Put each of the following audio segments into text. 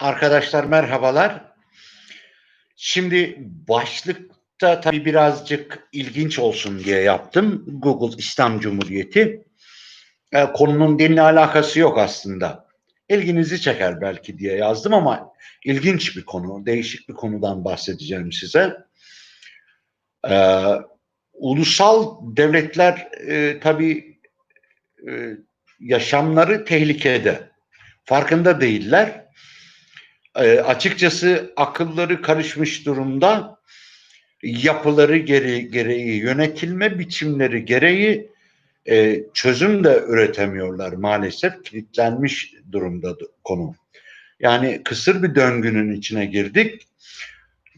Arkadaşlar merhabalar. Şimdi başlıkta tabii birazcık ilginç olsun diye yaptım. Google İslam Cumhuriyeti. E, konunun dinle alakası yok aslında. İlginizi çeker belki diye yazdım ama ilginç bir konu, değişik bir konudan bahsedeceğim size. E, ulusal devletler e, tabii e, yaşamları tehlikede. Farkında değiller e, açıkçası akılları karışmış durumda. Yapıları geri, gereği, yönetilme biçimleri gereği e, çözüm de üretemiyorlar maalesef. Kilitlenmiş durumda konu. Yani kısır bir döngünün içine girdik.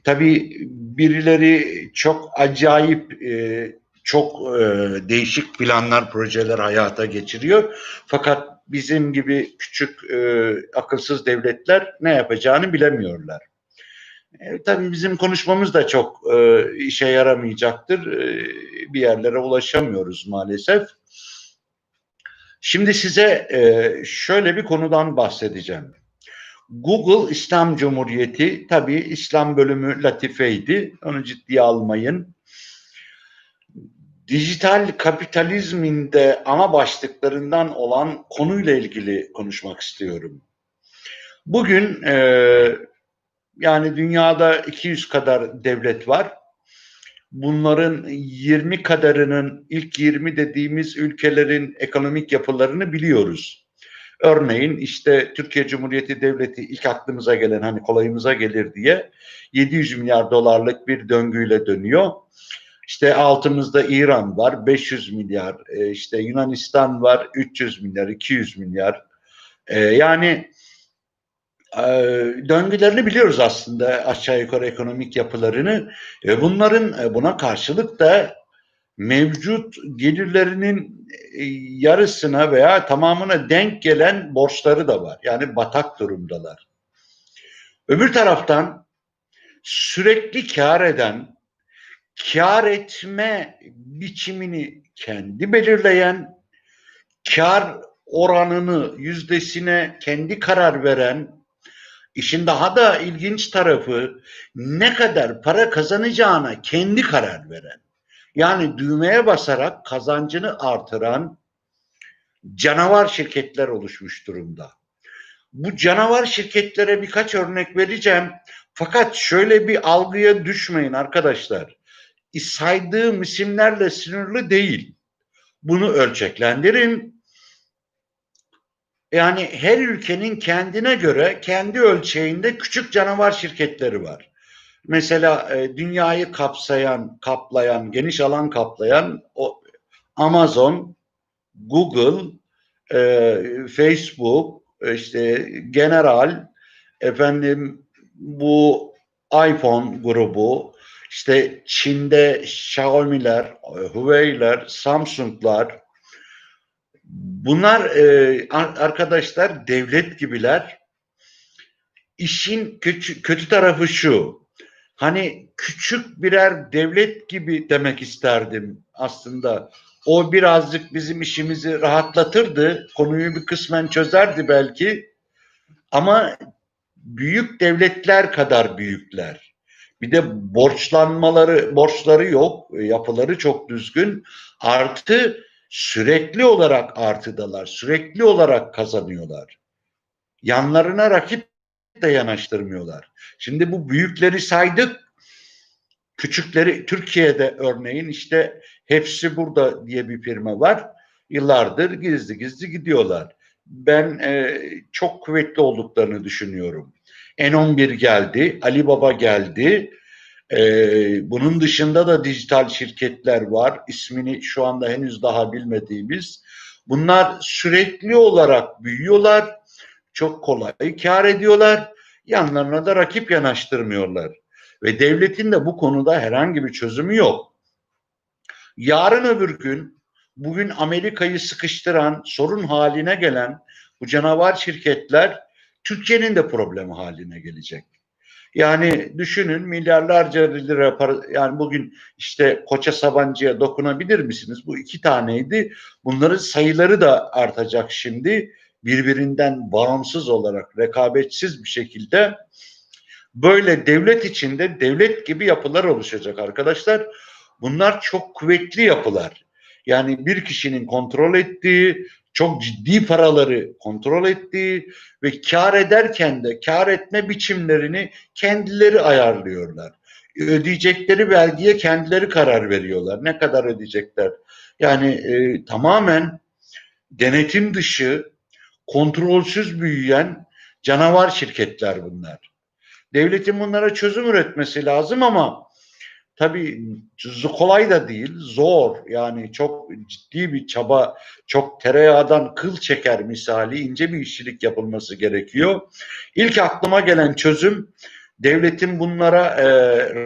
Tabii birileri çok acayip, e, çok e, değişik planlar, projeler hayata geçiriyor. Fakat bizim gibi küçük e, akılsız devletler ne yapacağını bilemiyorlar. E, tabii bizim konuşmamız da çok e, işe yaramayacaktır. E, bir yerlere ulaşamıyoruz maalesef. Şimdi size e, şöyle bir konudan bahsedeceğim. Google İslam Cumhuriyeti tabii İslam bölümü latifeydi. Onu ciddiye almayın dijital kapitalizmin de ana başlıklarından olan konuyla ilgili konuşmak istiyorum. Bugün e, yani dünyada 200 kadar devlet var. Bunların 20 kadarının ilk 20 dediğimiz ülkelerin ekonomik yapılarını biliyoruz. Örneğin işte Türkiye Cumhuriyeti Devleti ilk aklımıza gelen hani kolayımıza gelir diye 700 milyar dolarlık bir döngüyle dönüyor. İşte altımızda İran var 500 milyar, e, işte Yunanistan var 300 milyar, 200 milyar. E, yani e, döngülerini biliyoruz aslında aşağı yukarı ekonomik yapılarını. Bunların buna karşılık da mevcut gelirlerinin yarısına veya tamamına denk gelen borçları da var. Yani batak durumdalar. Öbür taraftan sürekli kar eden kar etme biçimini kendi belirleyen, kar oranını, yüzdesine kendi karar veren, işin daha da ilginç tarafı ne kadar para kazanacağına kendi karar veren, yani düğmeye basarak kazancını artıran canavar şirketler oluşmuş durumda. Bu canavar şirketlere birkaç örnek vereceğim. Fakat şöyle bir algıya düşmeyin arkadaşlar saydığım isimlerle sınırlı değil. Bunu ölçeklendirin. Yani her ülkenin kendine göre kendi ölçeğinde küçük canavar şirketleri var. Mesela e, dünyayı kapsayan, kaplayan, geniş alan kaplayan o Amazon, Google, e, Facebook, işte General, efendim bu iPhone grubu, işte Çin'de Xiaomi'ler, Huawei'ler, Samsung'lar bunlar e, arkadaşlar devlet gibiler. İşin kötü, kötü tarafı şu. Hani küçük birer devlet gibi demek isterdim aslında. O birazcık bizim işimizi rahatlatırdı. Konuyu bir kısmen çözerdi belki. Ama büyük devletler kadar büyükler. Bir de borçlanmaları, borçları yok, yapıları çok düzgün. Artı sürekli olarak artıdalar, sürekli olarak kazanıyorlar. Yanlarına rakip de yanaştırmıyorlar. Şimdi bu büyükleri saydık. Küçükleri Türkiye'de örneğin işte hepsi burada diye bir firma var. Yıllardır gizli gizli gidiyorlar. Ben e, çok kuvvetli olduklarını düşünüyorum. N11 geldi, Ali Baba geldi. Ee, bunun dışında da dijital şirketler var. İsmini şu anda henüz daha bilmediğimiz. Bunlar sürekli olarak büyüyorlar. Çok kolay kar ediyorlar. Yanlarına da rakip yanaştırmıyorlar. Ve devletin de bu konuda herhangi bir çözümü yok. Yarın öbür gün bugün Amerika'yı sıkıştıran, sorun haline gelen bu canavar şirketler Türkiye'nin de problemi haline gelecek. Yani düşünün milyarlarca lira para yani bugün işte Koça Sabancı'ya dokunabilir misiniz? Bu iki taneydi. Bunların sayıları da artacak şimdi. birbirinden bağımsız olarak rekabetsiz bir şekilde böyle devlet içinde devlet gibi yapılar oluşacak arkadaşlar. Bunlar çok kuvvetli yapılar. Yani bir kişinin kontrol ettiği, çok ciddi paraları kontrol ettiği ve kar ederken de kar etme biçimlerini kendileri ayarlıyorlar. Ödeyecekleri vergiye kendileri karar veriyorlar. Ne kadar ödeyecekler? Yani e, tamamen denetim dışı, kontrolsüz büyüyen canavar şirketler bunlar. Devletin bunlara çözüm üretmesi lazım ama tabii kolay da değil, zor. Yani çok ciddi bir çaba, çok tereyağdan kıl çeker misali ince bir işçilik yapılması gerekiyor. İlk aklıma gelen çözüm devletin bunlara e,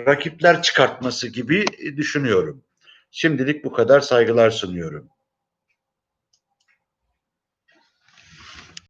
rakipler çıkartması gibi düşünüyorum. Şimdilik bu kadar saygılar sunuyorum.